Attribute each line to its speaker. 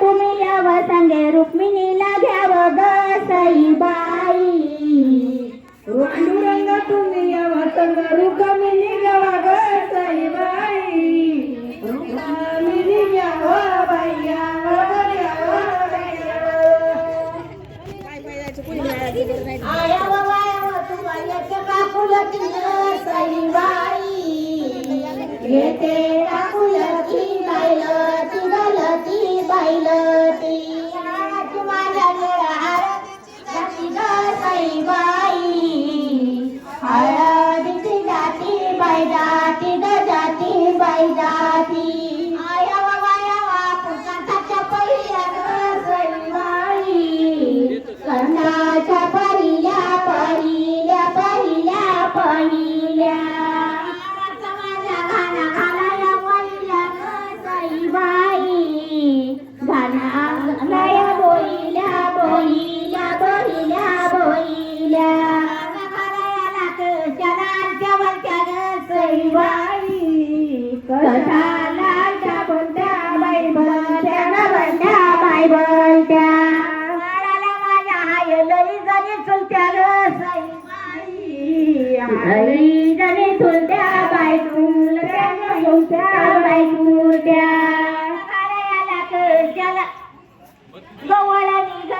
Speaker 1: तुम्ही याव संगे रुक्मिणीला घ्याव ग सईबाई.
Speaker 2: पांडुरंग तुम्ही यावा संग रुक्मिणी गावा ग साईबाई. रुक्मिणी यावा बाई
Speaker 1: सईबाई. येते जाती ग जाती बाई जाती. आया वाया यावा पुस्तकाच्या पहिल्या ग सईबाई कर्णाच्या पहिल्या पहिल्या पहिल्या पहिल्या माझ्या घाना घालाया पहिल्या ग सईबाई घाना घालाया बोईल्या बोईल्या ग सईबाई कशाला बोलत्या बाई बोलत्या ग बोलत्या बाई बोलत्या. माळाला माझ्या हाय लई जणी चुलत्या ग सईबाई. लई जणी चुलत्या बाई चुलत्या चुलत्या बाई चुलत्या. गवळणी ग